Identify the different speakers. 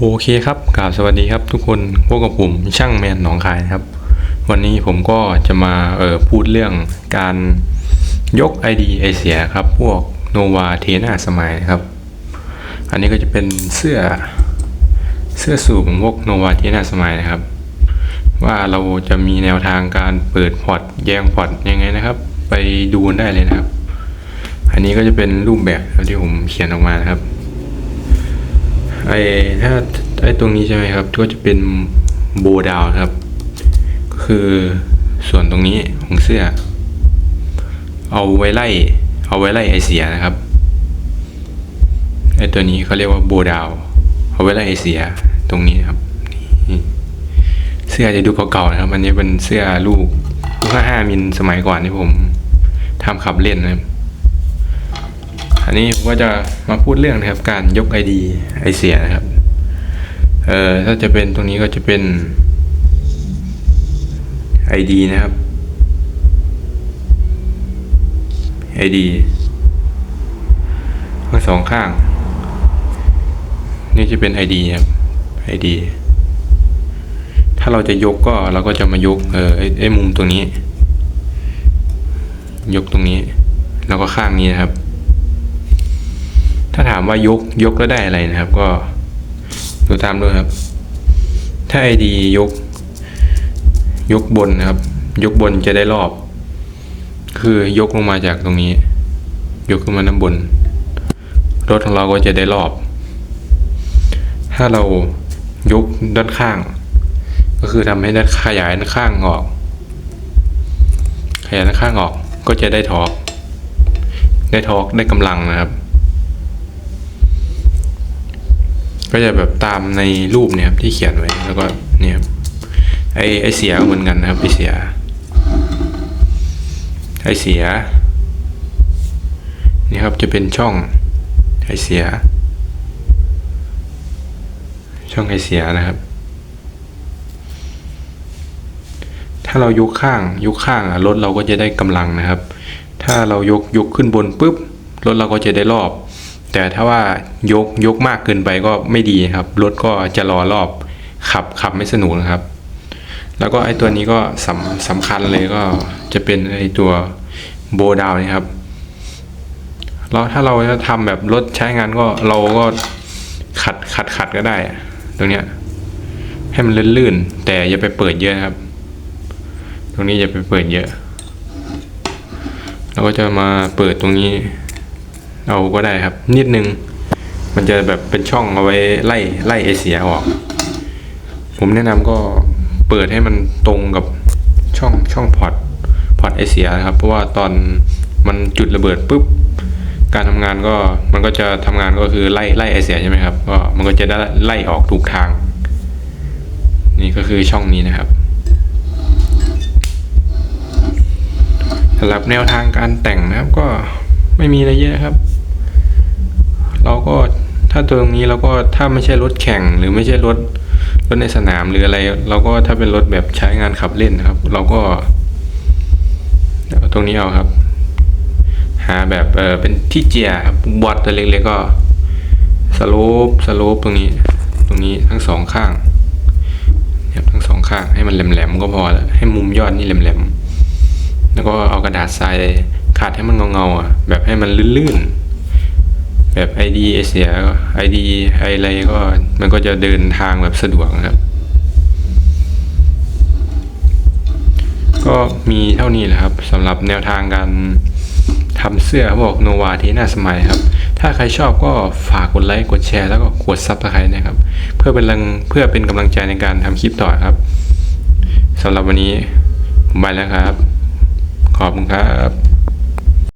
Speaker 1: โอเคครับกราบสวัสดีครับทุกคนพวกกับผมช่างแมนหนองคายนะครับ วันนี้ผมก็จะมาเอ่อพูดเรื่องการยก ID ไอเสียครับ พวกโนวาเทนาสมัยครับ อันนี้ก็จะเป็นเสื้อเสื้อสูบของพวกโนวาเทนาสมัยนะครับ ว่าเราจะมีแนวทางการเปิดพอร์ตแยงพอร์ตยังไงนะครับ ไปดูได้เลยนะครับ อันนี้ก็จะเป็นรูปแบบที่ผมเขียนออกมานะครับ ไอ้ถ้าไอ้ตรงนี้ใช่ไหมครับ ก็จะเป็นโบดาวครับ ก็คือส่วนตรงนี้ของเสื้อ เอาไว้ไล่ เอาไว้ไล่ไอเสียนะครับ ไอ้ตัวนี้เขาเรียกว่าโบดาว เอาไว้ไล่ไอเสียตรงนี้ครับเสื้อจะดูเก่าๆนะครับ อันนี้เป็นเสื้อลูกลูกห้ามิลสมัยก่อนที่ผมทำขับเล่นนะครับ อันนี้ผมก็จะมาพูดเรื่องนะครับการยก ID ไอเสียนะครับ เอ่อถ้าจะเป็นตรงนี้ก็จะเป็น ID นะครับ ID ทั้งสองข้าง นี่จะเป็น ID ครับ ID ถ้าเราจะยกก็เราก็จะมายกเออไอ้ไอ้มุมตรงนี้ ยกตรงนี้ แล้วก็ข้างนี้นะครับ ถ้าถามว่ายกยกแล้วได้อะไรนะครับ ก็ดูตามด้วยครับ ถ้า ID ยก ยกบนนะครับ ยกบนจะได้รอบ คือยกลงมาจากตรงนี้ ยกขึ้นมาด้านบน รถของเราก็จะได้รอบ ถ้าเรายกด้านข้าง ก็คือทำให้ด้านขยายด้านข้างออก ขยายด้านข้างออกก็จะได้ทอร์กได้ทอร์กได้กำลังนะครับ ก็จะแบบตามในรูปเนี่ยครับที่เขียนไว้แล้วก็เนี่ยครับไอไอเสียเหมือนกันนะครับไอเสียไอเสียนี่ครับจะเป็นช่องไอเสีย ช่องไอเสียนะครับ ถ้าเรายกข้างยกข้างอะรถเราก็จะได้กำลังนะครับ ถ้าเรายกยกขึ้นบนปุ๊บรถเราก็จะได้รอบ แต่ถ้าว่ายกยกมากเกินไปก็ไม่ดีครับ รถก็จะรอรอบขับขับไม่สนุกนะครับ แล้วก็ไอ้ตัวนี้ก็สำสำคัญเลยก็จะเป็นไอ้ตัวโบดาวนี่ครับเราถ้าเราจะทำแบบรถใช้งานก็เราก็ขัดขัดขัดก็ได้ ตรงเนี้ยให้มันลื่นๆแต่อย่าไปเปิดเยอะนะครับ ตรงนี้อย่าไปเปิดเยอะ เราก็จะมาเปิดตรงนี้ เอาก็ได้ครับ นิดนึง มันจะแบบเป็นช่องเอาไว้ไล่ไล่ไอเสียออก ผมแนะนำก็เปิดให้มันตรงกับช่องช่องพอร์ตพอร์ตไอเสียนะครับ เพราะว่าตอนมันจุดระเบิดปุ๊บการทำงานก็มันก็จะทำงานก็คือไล่ไล่ไอเสียใช่ไหมครับก็มันก็จะได้ไล่ออกถูกทาง นี่ก็คือช่องนี้นะครับสำหรับแนวทางการแต่งนะครับก็ไม่มีอะไรเยอะครับ เราก็ถ้าตัวตรงนี้เราก็ถ้าไม่ใช่รถแข่งหรือไม่ใช่รถรถในสนามหรืออะไร เราก็ถ้าเป็นรถแบบใช้งานขับเล่นนะครับ เราก็เดี๋ยวตรงนี้เอาครับ หาแบบเออเป็นที่เจียครับบอดตัวเล็กๆก็สโลปสโลปตรงนี้ ตรงนี้ทั้งสองข้างเนี่ยทั้งสองข้างให้มันแหลมๆก็พอแล้วให้มุมยอดนี่แหลมๆแล้วก็เอากระดาษทรายขัดให้มันเงาๆอะแบบให้มันลื่นๆ แบบ ID เอเสีย ID อะไรก็มันก็จะเดินทางแบบสะดวกครับ ก็มีเท่านี้แหละครับสำหรับแนวทางการทำเสื้อบอกโนวาทีน่าสมัยครับ ถ้าใครชอบก็ฝากกดไลค์กดแชร์แล้วก็กดซับสไครต์นะครับ เพื่อเป็นแรงเพื่อเป็นกำลังใจในการทำคลิปต่อครับสำหรับวันนี้ผมไปแล้วครับ ขอบคุณครับ